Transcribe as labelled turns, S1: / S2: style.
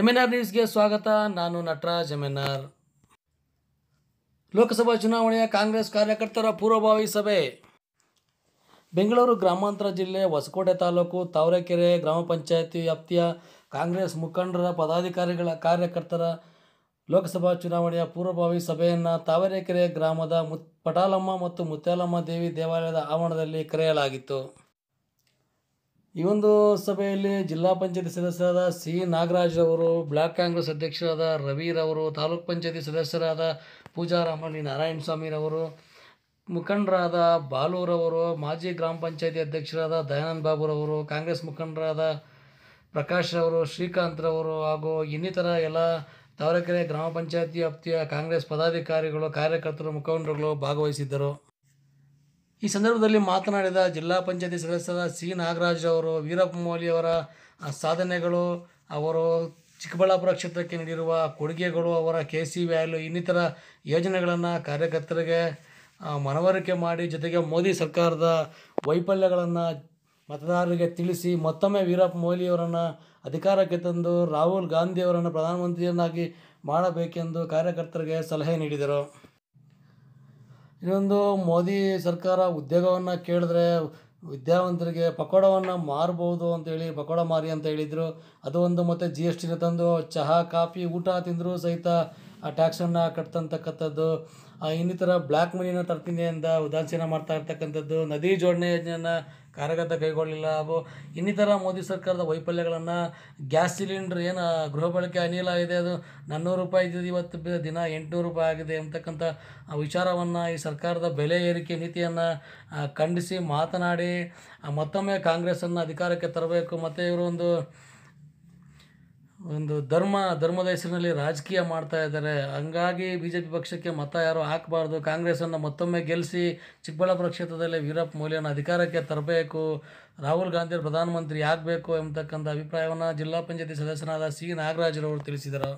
S1: M ನ್ಯೂಸ್ಗೆ ಸ್ವಾಗತ. ನಾನು ನಟರಾಜ್ ಎಂ ಲೋಕಸಭಾ ಚುನಾವಣೆಯ ಕಾಂಗ್ರೆಸ್ ಕಾರ್ಯಕರ್ತರ ಪೂರ್ವಭಾವಿ ಸಭೆ. ಬೆಂಗಳೂರು ಗ್ರಾಮಾಂತರ ಜಿಲ್ಲೆ ಹೊಸಕೋಟೆ ತಾಲೂಕು ತಾವರೆಕೆರೆ ಗ್ರಾಮ ಪಂಚಾಯತಿ ವ್ಯಾಪ್ತಿಯ ಕಾಂಗ್ರೆಸ್ ಮುಖಂಡರ ಪದಾಧಿಕಾರಿಗಳ ಕಾರ್ಯಕರ್ತರ ಲೋಕಸಭಾ ಚುನಾವಣೆಯ ಪೂರ್ವಭಾವಿ ಸಭೆಯನ್ನು ತಾವರೆಕೆರೆ ಗ್ರಾಮದ ಮುತ್ ಪಟಾಲಮ್ಮ ಮತ್ತು ಮುತ್ಯಾಲಮ್ಮ ದೇವಿ ದೇವಾಲಯದ ಆವರಣದಲ್ಲಿ ಕರೆಯಲಾಗಿತ್ತು. ಈ ಒಂದು ಸಭೆಯಲ್ಲಿ ಜಿಲ್ಲಾ ಪಂಚಾಯತಿ ಸದಸ್ಯರಾದ ಸಿ. ನಾಗರಾಜ್ ಅವರು ಬ್ಲಾಕ್ ಕಾಂಗ್ರೆಸ್ ಅಧ್ಯಕ್ಷರಾದ ರವಿರವರು ತಾಲೂಕ್ ಪಂಚಾಯತಿ ಸದಸ್ಯರಾದ ಪೂಜಾ ರಾಮಣ್ಣಿ ನಾರಾಯಣ ಸ್ವಾಮಿರವರು ಮುಖಂಡರಾದ ಬಾಲೂರವರು ಮಾಜಿ ಗ್ರಾಮ ಪಂಚಾಯತಿ ಅಧ್ಯಕ್ಷರಾದ ದಯಾನಂದ ಬಾಬುರವರು ಕಾಂಗ್ರೆಸ್ ಮುಖಂಡರಾದ ಪ್ರಕಾಶ್ ಅವರು ಶ್ರೀಕಾಂತ್ರವರು ಹಾಗೂ ಇನ್ನಿತರ ಎಲ್ಲ ತಾವರೆಕೆರೆ ಗ್ರಾಮ ಪಂಚಾಯತಿ ವ್ಯಾಪ್ತಿಯ ಕಾಂಗ್ರೆಸ್ ಪದಾಧಿಕಾರಿಗಳು, ಕಾರ್ಯಕರ್ತರು, ಮುಖಂಡರುಗಳು ಭಾಗವಹಿಸಿದ್ದರು. ಈ ಸಂದರ್ಭದಲ್ಲಿ ಮಾತನಾಡಿದ ಜಿಲ್ಲಾ ಪಂಚಾಯತಿ ಸದಸ್ಯರ ಸಿ ನಾಗರಾಜ್ ಅವರು, ವೀರಪ್ಪ ಮೊಯ್ಲಿಯವರ ಅವರ ಸಾಧನೆಗಳು, ಅವರು ಚಿಕ್ಕಬಳ್ಳಾಪುರ ಕ್ಷೇತ್ರಕ್ಕೆ ನೀಡಿರುವ ಕೊಡುಗೆಗಳು, ಅವರ ಕೆ ಸಿ ವ್ಯಾಲ್ಯೂ, ಇನ್ನಿತರ ಯೋಜನೆಗಳನ್ನು ಕಾರ್ಯಕರ್ತರಿಗೆ ಮನವರಿಕೆ ಮಾಡಿ, ಜೊತೆಗೆ ಮೋದಿ ಸರ್ಕಾರದ ವೈಫಲ್ಯಗಳನ್ನು ಮತದಾರರಿಗೆ ತಿಳಿಸಿ, ಮತ್ತೊಮ್ಮೆ ವೀರಪ್ಪ ಮೊಯ್ಲಿಯವರನ್ನು ಅಧಿಕಾರಕ್ಕೆ ತಂದು ರಾಹುಲ್ ಗಾಂಧಿಯವರನ್ನು ಪ್ರಧಾನಮಂತ್ರಿಯನ್ನಾಗಿ ಮಾಡಬೇಕೆಂದು ಕಾರ್ಯಕರ್ತರಿಗೆ ಸಲಹೆ ನೀಡಿದರು. ಇನ್ನೊಂದು ಮೋದಿ ಸರ್ಕಾರ ಉದ್ಯೋಗವನ್ನು ಕೇಳಿದ್ರೆ ವಿದ್ಯಾವಂತರಿಗೆ ಪಕೋಡವನ್ನು ಮಾರ್ಬೋದು ಅಂತೇಳಿ ಪಕೋಡ ಮಾರಿ ಅಂತ ಹೇಳಿದರು. ಅದು ಒಂದು ಮತ್ತು ಜಿ ಎಸ್ ಟಿನ ತಂದು, ಚಹಾ, ಕಾಫಿ, ಊಟ ತಿಂದರೂ ಸಹಿತ ಆ ಟ್ಯಾಕ್ಸನ್ನು ಕಟ್ತಂತಕ್ಕಂಥದ್ದು ಇನ್ನಿತರ ಬ್ಲ್ಯಾಕ್ ಮನಿನ ತರ್ತೀನಿ ಅಂತ ಉದಾಸೀನ ಮಾಡ್ತಾ ಇರ್ತಕ್ಕಂಥದ್ದು, ನದಿ ಜೋಡಣೆ ಯೋಜನೆಯನ್ನು ಕಾರ್ಯಗತ ಕೈಗೊಳ್ಳಲಿಲ್ಲ ಹಾಗೂ ಇನ್ನಿತರ ಮೋದಿ ಸರ್ಕಾರದ ವೈಫಲ್ಯಗಳನ್ನು ಗ್ಯಾಸ್ ಸಿಲಿಂಡ್ರ್ ಏನು ಗೃಹ ಬಳಕೆ ಅನಿಲ ಇದೆ, ಅದು ನಾನ್ನೂರು ರೂಪಾಯಿ ಇದ್ದಿದ್ದು ಇವತ್ತು ದಿನ ಎಂಟುನೂರು ರೂಪಾಯಿ ಆಗಿದೆ ಅಂತಕ್ಕಂಥ ವಿಚಾರವನ್ನು ಈ ಸರ್ಕಾರದ ಬೆಲೆ ಏರಿಕೆ ನೀತಿಯನ್ನು ಖಂಡಿಸಿ ಮಾತನಾಡಿ ಮತ್ತೊಮ್ಮೆ ಕಾಂಗ್ರೆಸ್ಸನ್ನು ಅಧಿಕಾರಕ್ಕೆ ತರಬೇಕು, ಮತ್ತು ಇವರು ಒಂದು ಒಂದು ಧರ್ಮ, ಧರ್ಮದ ಹೆಸರಿನಲ್ಲಿ ರಾಜಕೀಯ ಮಾಡ್ತಾ ಇದ್ದಾರೆ. ಹಂಗಾಗಿ ಬಿ ಜೆ ಪಿ ಪಕ್ಷಕ್ಕೆ ಮತ ಯಾರು ಹಾಕಬಾರ್ದು? ಕಾಂಗ್ರೆಸನ್ನು ಮತ್ತೊಮ್ಮೆ ಗೆಲ್ಲಿಸಿ ಚಿಕ್ಕಬಳ್ಳಾಪುರ ಕ್ಷೇತ್ರದಲ್ಲಿ ವೀರಪ್ಪ ಮೊಯ್ಲಿಯನ್ನು ಅಧಿಕಾರಕ್ಕೆ ತರಬೇಕು, ರಾಹುಲ್ ಗಾಂಧಿ ಪ್ರಧಾನಮಂತ್ರಿ ಆಗಬೇಕು ಎಂಬತಕ್ಕಂಥ ಅಭಿಪ್ರಾಯವನ್ನು ಜಿಲ್ಲಾ ಪಂಚಾಯತಿ ಸದಸ್ಯರಾದ ಸಿ ನಾಗರಾಜರವರು ತಿಳಿಸಿದರು.